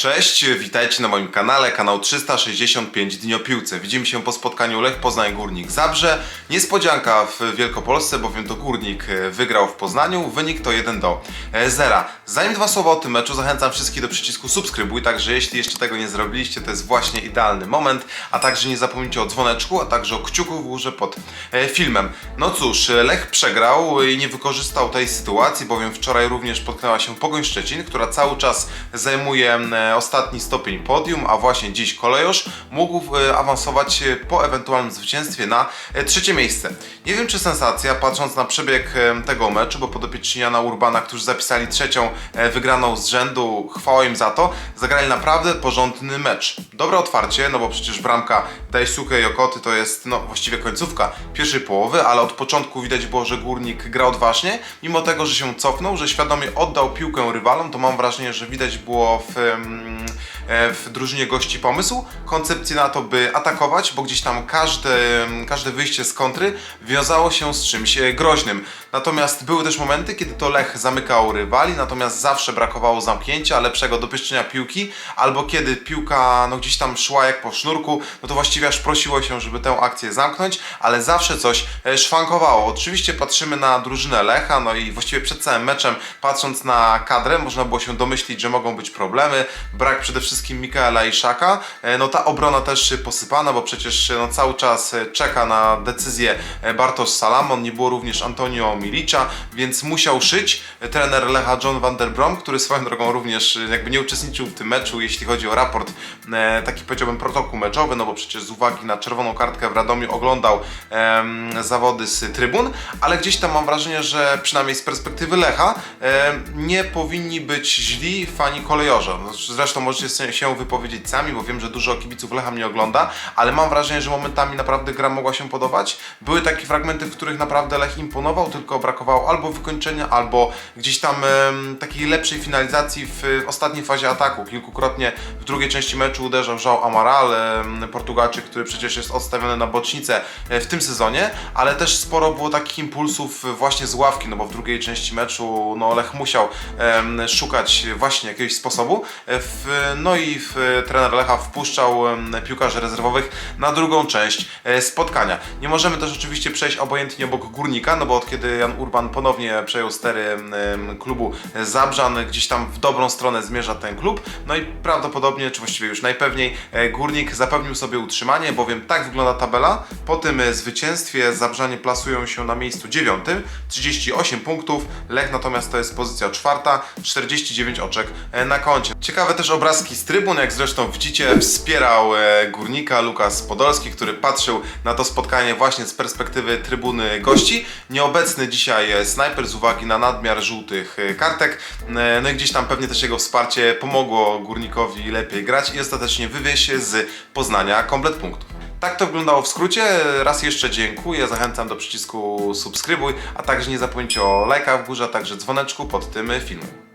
Cześć, witajcie na moim kanale, kanał 365 Dni o Piłce. Widzimy się po spotkaniu Lech Poznań Górnik Zabrze. Niespodzianka w Wielkopolsce, bowiem to Górnik e, wygrał w Poznaniu. Wynik to 1 do 0. Zanim dwa słowa o tym meczu, zachęcam wszystkich do przycisku subskrybuj, także jeśli jeszcze tego nie zrobiliście, to jest właśnie idealny moment. A także nie zapomnijcie o dzwoneczku, a także o kciuku w górze pod e, filmem. No cóż, e, Lech przegrał i nie wykorzystał tej sytuacji, bowiem wczoraj również potknęła się Pogoń Szczecin, która cały czas zajmuje e, ostatni stopień podium, a właśnie dziś kolejosz mógł e, awansować po ewentualnym zwycięstwie na e, trzecie miejsce. Nie wiem czy sensacja, patrząc na przebieg e, tego meczu, bo podopieczni Jana Urbana, którzy zapisali trzecią wygraną z rzędu, chwała im za to, zagrali naprawdę porządny mecz. Dobre otwarcie, no bo przecież bramka Daisuke Jokoty to jest no właściwie końcówka pierwszej połowy, ale od początku widać było, że Górnik gra odważnie, mimo tego, że się cofnął, że świadomie oddał piłkę rywalom, to mam wrażenie, że widać było w, w drużynie gości pomysł, koncepcję na to, by atakować, bo gdzieś tam każde, każde wyjście z kontry wiązało się z czymś e, groźnym. Natomiast były też momenty, kiedy to Lech zamykał rywali, natomiast zawsze brakowało zamknięcia, lepszego dopieszczenia piłki, albo kiedy piłka no, gdzieś tam szła jak po sznurku, no to właściwie aż prosiło się, żeby tę akcję zamknąć, ale zawsze coś e, szwankowało. Oczywiście patrzymy na drużynę Lecha, no i właściwie przed całym meczem, patrząc na kadrę, można było się domyślić, że mogą być problemy. Brak przede wszystkim Mikaela Iszaka. E, No ta obrona też posypana, bo przecież no, cały czas e, czeka na decyzję e, Bartosz Salamon, nie było również Antonio Milicza, więc musiał szyć. E, Trener Lecha John van der Brom, który swoją drogą również e, jakby nie uczestniczył w tym meczu, jeśli chodzi o raport, e, taki powiedziałbym protokół meczowy, no bo przecież z uwagi na czerwoną kartkę w Radomiu oglądał em, zawody z trybun, ale gdzieś tam mam wrażenie, że przynajmniej z perspektywy Lecha em, nie powinni być źli fani kolejorza. Zresztą możecie się wypowiedzieć sami, bo wiem, że dużo kibiców Lecha mnie ogląda, ale mam wrażenie, że momentami naprawdę gra mogła się podobać. Były takie fragmenty, w których naprawdę Lech imponował, tylko brakowało albo wykończenia, albo gdzieś tam em, takiej lepszej finalizacji w ostatniej fazie ataku. Kilkukrotnie w drugiej części meczu uderzał João Amaral, em, Portugalczyk, który przecież jest odstawiony na bocznicę e, w tym sezonie, ale też sporo było takich impulsów e, właśnie z ławki, no bo w drugiej części meczu no, Lech musiał em, szukać właśnie jakiegoś sposobu. E, W, no i w, trener Lecha wpuszczał piłkarzy rezerwowych na drugą część e, spotkania. Nie możemy też oczywiście przejść obojętnie obok Górnika, no bo od kiedy Jan Urban ponownie przejął stery klubu Zabrzan, gdzieś tam w dobrą stronę zmierza ten klub, no i prawdopodobnie, czy właściwie już najpewniej e, Górnik zapewnił sobie utrzymanie, bowiem tak wygląda tabela. Po tym e, zwycięstwie Zabrzanie plasują się na miejscu dziewiątym, 38 punktów, Lech natomiast to jest pozycja czwarta, 49 oczek na koncie. Ciekawe też obrazki z trybun, jak zresztą widzicie, wspierał e, Górnika Lukas Podolski, który patrzył na to spotkanie właśnie z perspektywy trybuny gości. Nieobecny dzisiaj snajper z uwagi na nadmiar żółtych e, kartek, E, no i gdzieś tam pewnie też jego wsparcie pomogło Górnikowi lepiej grać i ostatecznie wywieźć z Poznania komplet punktów. Tak to wyglądało w skrócie. Raz jeszcze dziękuję, zachęcam do przycisku subskrybuj, a także nie zapomnijcie o lajkach w górze, a także dzwoneczku pod tym filmem.